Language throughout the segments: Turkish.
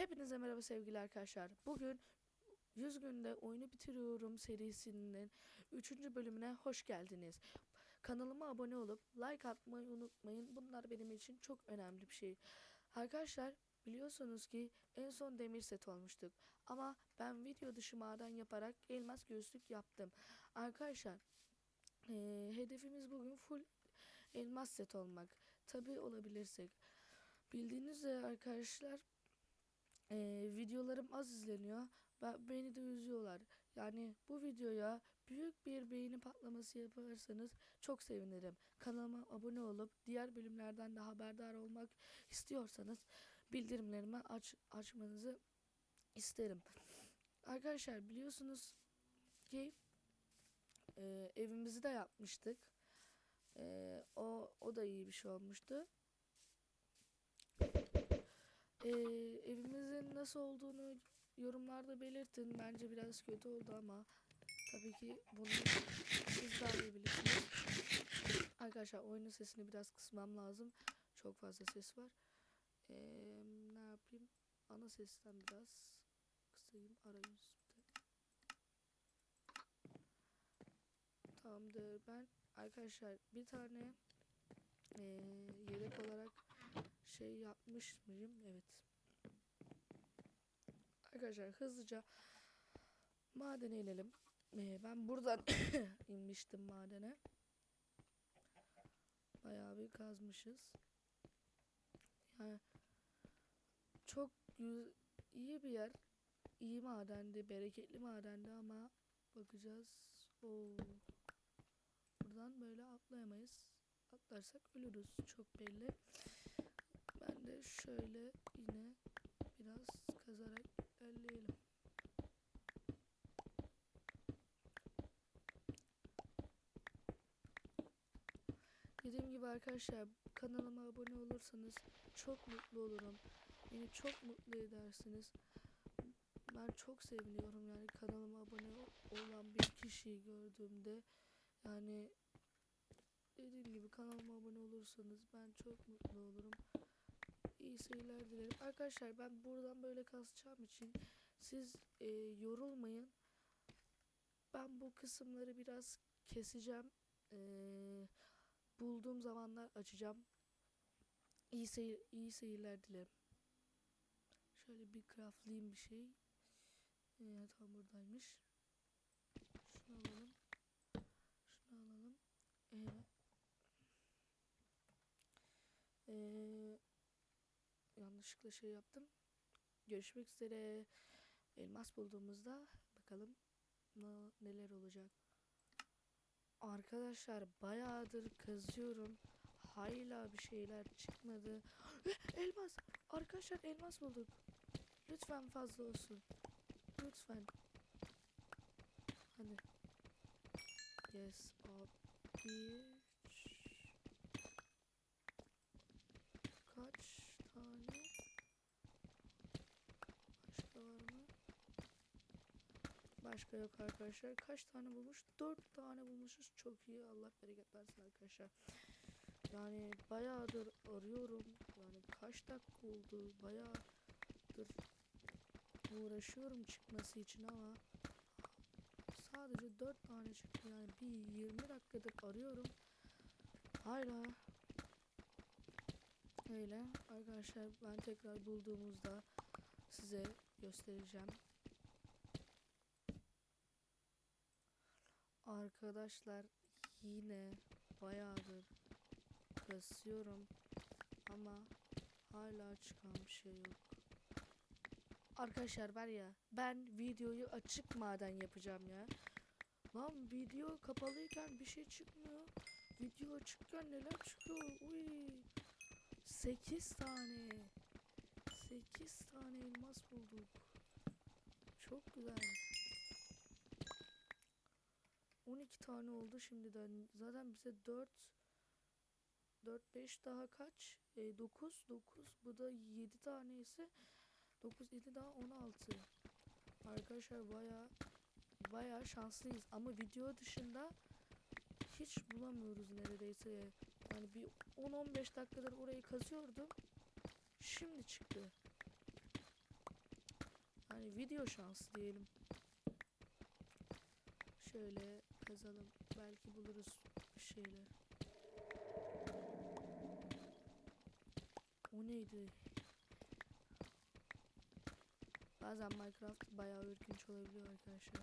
Hepinize merhaba sevgili arkadaşlar. Bugün 100 günde oyunu bitiriyorum serisinin 3. bölümüne hoş geldiniz. Kanalıma abone olup like atmayı unutmayın. Bunlar benim için çok önemli bir şey. Arkadaşlar biliyorsunuz ki en son demir set olmuştuk. Ama ben video dışı maden yaparak elmas göğüslük yaptım. Arkadaşlar eee, hedefimiz bugün full elmas set olmak. Tabi olabilirsek. Bildiğiniz üzere arkadaşlar eee, videolarım az izleniyor ve beni de üzüyorlar. Yani bu videoya büyük bir beğeni patlaması yaparsanız çok sevinirim. Kanalıma abone olup diğer bölümlerden de haberdar olmak istiyorsanız bildirimlerimi aç açmanızı isterim. Arkadaşlar biliyorsunuz ki eee, evimizi de yapmıştık. Eee, o o da iyi bir şey olmuştu. Evimizin nasıl olduğunu yorumlarda belirtin. Bence biraz kötü oldu ama tabii ki bunu siz. Arkadaşlar oyunun sesini biraz kısmam lazım. Çok fazla ses var. Ee, ne yapayım? Ana sesten biraz kısayım arayüzde. Tamamdır. Ben arkadaşlar bir tane ee, yedek olarak şey yapmış mıyım? Evet. Arkadaşlar hızlıca madene inelim. Ee, ben buradan inmiştim madene. Bayağı bir kazmışız. Yani çok iyi bir yer. İyi madendi, bereketli madendi ama bakacağız. Oo. Buradan böyle atlayamayız. Atlarsak ölürüz çok belli. Ben de şöyle yine biraz kazarak ilerleyelim. Dediğim gibi arkadaşlar kanalıma abone olursanız çok mutlu olurum. Beni çok mutlu edersiniz. Ben çok seviniyorum yani kanalıma abone olan bir kişiyi gördüğümde. Yani dediğim gibi kanalıma abone olursanız ben çok mutlu olurum. İyi seyirler dilerim. Arkadaşlar ben buradan böyle kasacağım için siz e, yorulmayın. Ben bu kısımları biraz keseceğim. E, bulduğum zamanlar açacağım. İyi seyir, iyi seyirler dilerim. Şöyle bir craftlayayım bir şey. E, tam buradaymış. Şunu alalım. Şunu alalım. E, Ee, yanlışlıkla şey yaptım. Görüşmek üzere. Elmas bulduğumuzda bakalım ne- neler olacak. Arkadaşlar bayağıdır kazıyorum. Hala bir şeyler çıkmadı. elmas. Arkadaşlar elmas bulduk. Lütfen fazla olsun. Lütfen. Hadi. Yes. Abi. Kaç tane? Başka var mı? Başka yok arkadaşlar. Kaç tane bulmuş? Dört tane bulmuşuz. Çok iyi. Allah bereket versin arkadaşlar. Yani bayağıdır arıyorum. Yani kaç dakika oldu? Bayağıdır uğraşıyorum çıkması için ama sadece dört tane çıktı. Yani bir 20 dakikadır arıyorum. Hala Öyle arkadaşlar ben tekrar bulduğumuzda size göstereceğim. Arkadaşlar yine bayağıdır kasıyorum ama hala çıkan bir şey yok. Arkadaşlar var ya ben videoyu açık maden yapacağım ya. Lan video kapalıyken bir şey çıkmıyor. Video açıkken neler çıkıyor? Uy. 8 tane. 8 tane elmas bulduk. Çok güzel. 12 tane oldu şimdiden. Zaten bize 4 4 5 daha kaç? E, 9 9 bu da 7 tane ise 9 7 daha 16. Arkadaşlar baya baya şanslıyız ama video dışında hiç bulamıyoruz neredeyse. Yani bir 10-15 dakikadır orayı kazıyordum. Şimdi çıktı. video şansı diyelim. Şöyle kazalım. Belki buluruz bir şeyler. O neydi? Bazen Minecraft bayağı ürkünç olabiliyor arkadaşlar.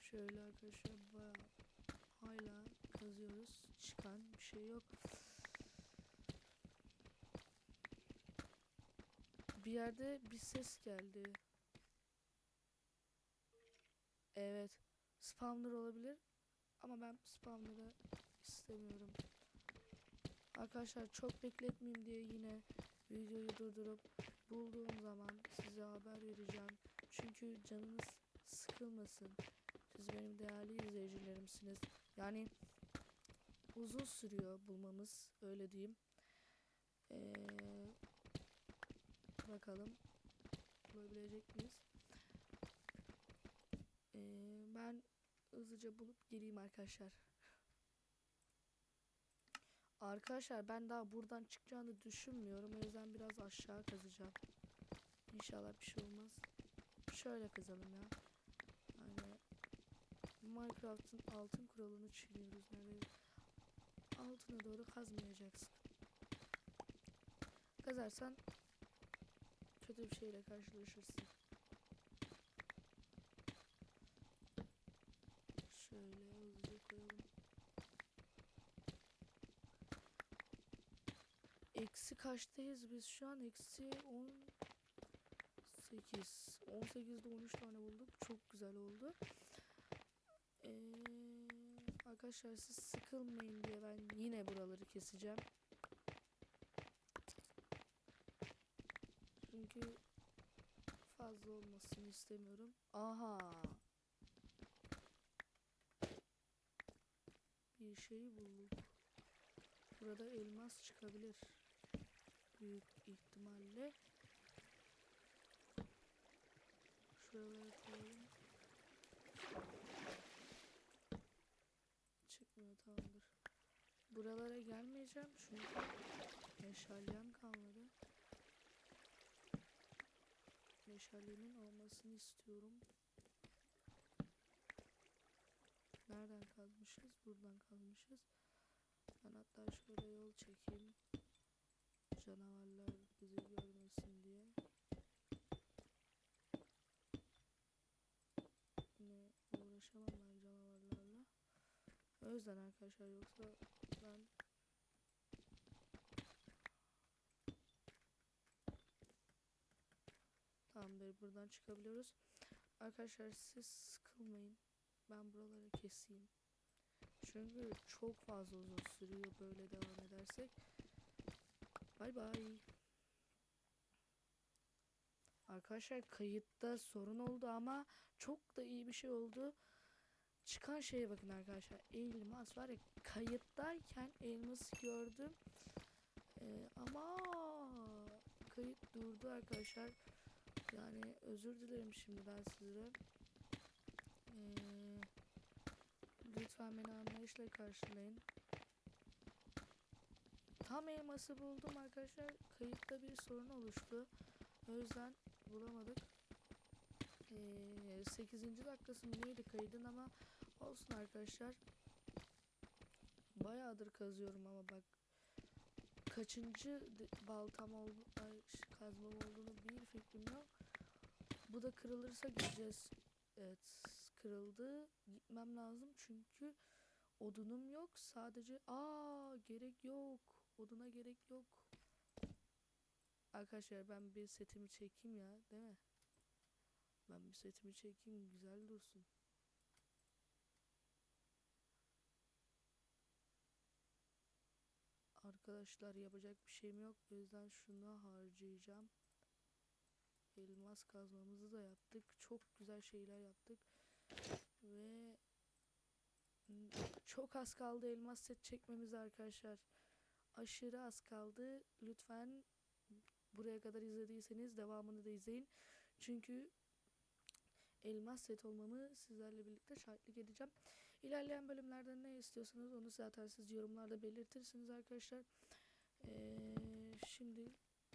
Şöyle arkadaşlar bayağı hala kazıyoruz. Çıkan bir şey yok. Bir yerde bir ses geldi. Evet. Spawner olabilir. Ama ben spawner'ı istemiyorum. Arkadaşlar çok bekletmeyeyim diye yine videoyu durdurup bulduğum zaman size haber vereceğim. Çünkü canınız sıkılmasın. Siz benim değerli izleyicilerimsiniz. Yani uzun sürüyor bulmamız öyle diyeyim. Ee, bakalım bulabilecek miyiz? Ee, ben hızlıca bulup geleyim arkadaşlar. Arkadaşlar ben daha buradan çıkacağını düşünmüyorum. O yüzden biraz aşağı kazacağım. İnşallah bir şey olmaz. Şöyle kazalım ya. Yani Minecraft'ın altın kuralını çiğniyoruz neredeyse. Altına doğru kazmayacaksın. Kazarsan kötü bir şeyle karşılaşırsın. Şöyle hızlıca koyalım. Eksi kaçtayız biz şu an? Eksi 18. 18'de 13 tane bulduk. Çok güzel oldu. Ee, arkadaşlar siz sıkılmayın diye ben yine buraları keseceğim. Çünkü fazla olmasını istemiyorum. Aha. Bir şey bulduk. Burada elmas çıkabilir. Büyük ihtimalle. Şuralara koyalım. Çıkmıyor tamamdır. Buralara gelmeyeceğim çünkü meşalem kalmadı. Meşalemin olmasını istiyorum. Nereden kalmışız? Buradan kalmışız. Ben hatta şöyle yol çekeyim. Canavarlar bizi görmesin diye. Ne uğraşamam ben canavarlarla. O yüzden arkadaşlar yoksa ben Tamamdır buradan çıkabiliyoruz. Arkadaşlar siz sıkılmayın. Ben buraları keseyim. Çünkü çok fazla uzun sürüyor böyle devam edersek. Bay bay. Arkadaşlar kayıtta sorun oldu ama çok da iyi bir şey oldu. Çıkan şeye bakın arkadaşlar. Elmas var ya kayıttayken elması gördüm. Ee, ama kayıt durdu arkadaşlar. Yani özür dilerim şimdiden size. Ee, lütfen beni anlayışla karşılayın. Tam elması buldum arkadaşlar. Kayıtta bir sorun oluştu. O yüzden bulamadık. Ee, 8. dakikası neydi kaydın ama olsun arkadaşlar. Bayağıdır kazıyorum ama bak kaçıncı baltam oldu, ay, kazmam olduğunu bir fikrim yok. Bu da kırılırsa gideceğiz. Evet kırıldı. Gitmem lazım çünkü odunum yok. Sadece aa gerek yok. Oduna gerek yok. Arkadaşlar ben bir setimi çekeyim ya değil mi? Ben bir setimi çekeyim güzel dursun. Arkadaşlar yapacak bir şeyim yok. O yüzden şunu harcayacağım. Elmas kazmamızı da yaptık. Çok güzel şeyler yaptık. Ve çok az kaldı elmas set çekmemiz arkadaşlar. Aşırı az kaldı. Lütfen buraya kadar izlediyseniz devamını da izleyin. Çünkü elmas set olmamı sizlerle birlikte şahitlik edeceğim. İlerleyen bölümlerde ne istiyorsanız onu zaten siz yorumlarda belirtirsiniz arkadaşlar. Ee, şimdi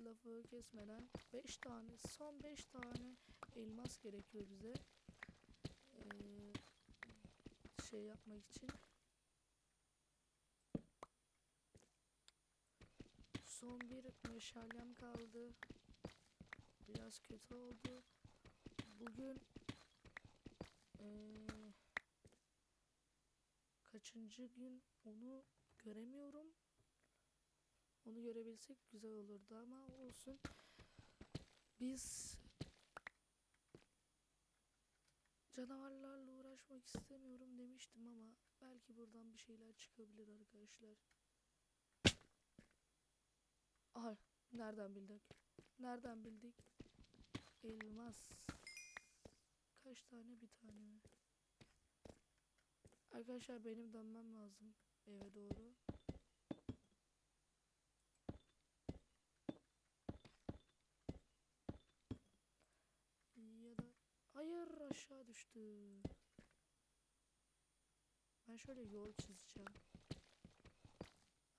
lafı kesmeden 5 tane son 5 tane elmas gerekiyor bize. Ee, şey yapmak için. Son bir meşalem kaldı. Biraz kötü oldu. Bugün ee, kaçıncı gün onu göremiyorum. Onu görebilsek güzel olurdu ama olsun. Biz canavarlarla uğraşmak istemiyorum demiştim ama belki buradan bir şeyler çıkabilir arkadaşlar. Aha nereden bildik? Nereden bildik? Elmas. Kaç tane bir tane mi? Arkadaşlar benim dönmem lazım eve doğru. Ya da hayır aşağı düştü. Ben şöyle yol çizeceğim.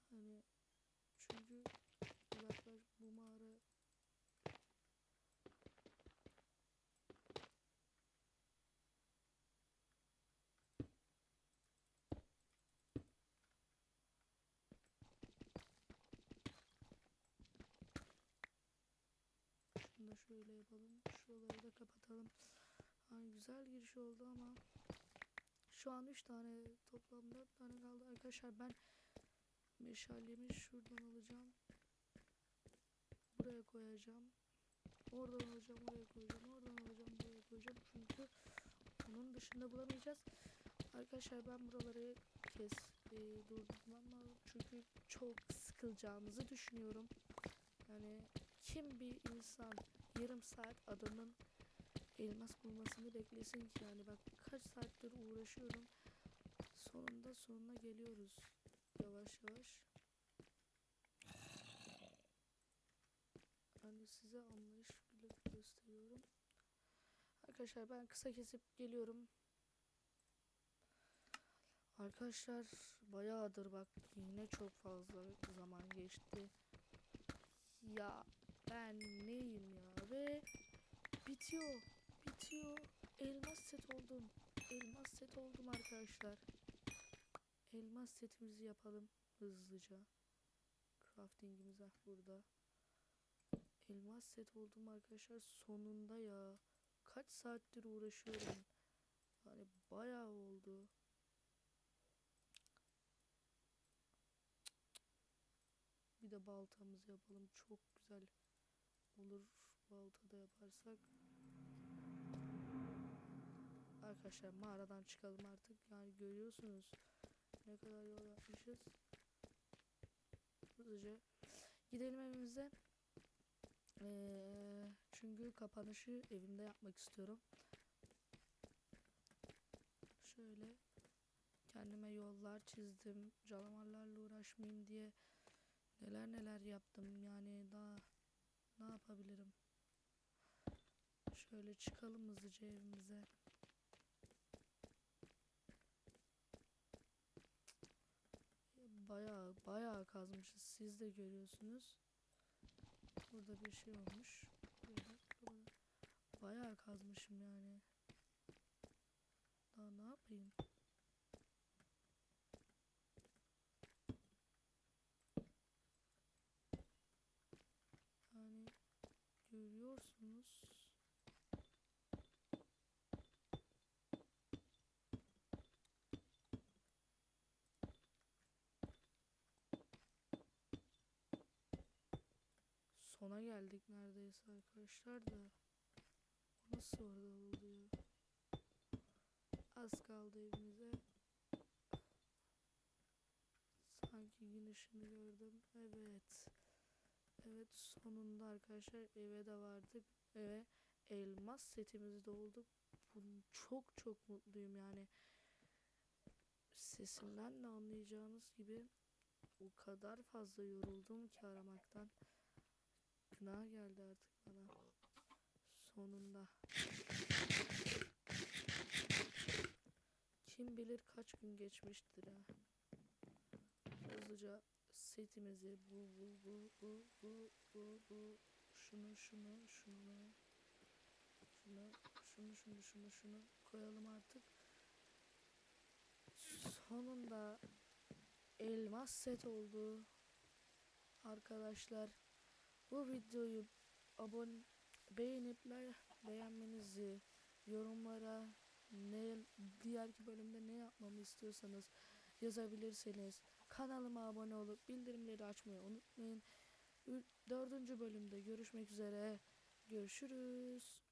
Hani çünkü uzaklaş bu mağara Şunu da şöyle yapalım. Şuraları da kapatalım. Hani güzel giriş oldu ama şu an 3 tane toplam 4 tane kaldı. Arkadaşlar ben meşalemi şuradan alacağım. Buraya koyacağım. Oradan alacağım, oraya koyacağım. Oradan alacağım, buraya koyacağım. Çünkü onun dışında bulamayacağız. Arkadaşlar ben buraları kes e, durdurmam lazım. Çünkü çok sıkılacağımızı düşünüyorum. Yani kim bir insan yarım saat adamın elmas bulmasını beklesin ki yani. Bak kaç saattir uğraşıyorum. Sonunda sonuna geliyoruz. Yavaş yavaş. Hani size anlayış bile gösteriyorum. Arkadaşlar ben kısa kesip geliyorum. Arkadaşlar bayağıdır bak yine çok fazla zaman geçti. Ya ben neyim ya? Ve bitiyor bitiyor. Elmas set oldum. Elmas set oldum arkadaşlar. Elmas setimizi yapalım hızlıca. Craftingimiz ah burada. Elmas set oldum arkadaşlar. Sonunda ya. Kaç saattir uğraşıyorum. Yani bayağı oldu. Bir de baltamızı yapalım. Çok güzel olur. Balta da yaparsak arkadaşlar mağaradan çıkalım artık. Yani görüyorsunuz ne kadar yol yapmışız. Hızlıca gidelim evimize. Ee, çünkü kapanışı evimde yapmak istiyorum. Şöyle kendime yollar çizdim. Canavarlarla uğraşmayayım diye neler neler yaptım. Yani daha ne yapabilirim? Şöyle çıkalım hızlıca evimize bayağı bayağı kazmışız. Siz de görüyorsunuz. Burada bir şey olmuş. Bayağı kazmışım yani. Daha ne yapayım yani görüyorsunuz sona geldik neredeyse arkadaşlar da. Nasıl orada oluyor az kaldı evimize. Sanki gün ışığını gördüm. Evet. Evet sonunda arkadaşlar eve de vardık. Eve elmas setimiz de oldu Bunun çok çok mutluyum yani. Sesimden de anlayacağınız gibi o kadar fazla yoruldum ki aramaktan Gına geldi artık bana. Sonunda. Kim bilir kaç gün geçmiştir ha. Hızlıca setimizi bu bu bu bu bu bu bu şunu şunu şunu şunu şunu şunu şunu şunu koyalım artık. Sonunda elmas set oldu. Arkadaşlar bu videoyu abone beğenip beğenmenizi yorumlara ne diğerki bölümde ne yapmamı istiyorsanız yazabilirsiniz. Kanalıma abone olup bildirimleri açmayı unutmayın. Dördüncü bölümde görüşmek üzere. Görüşürüz.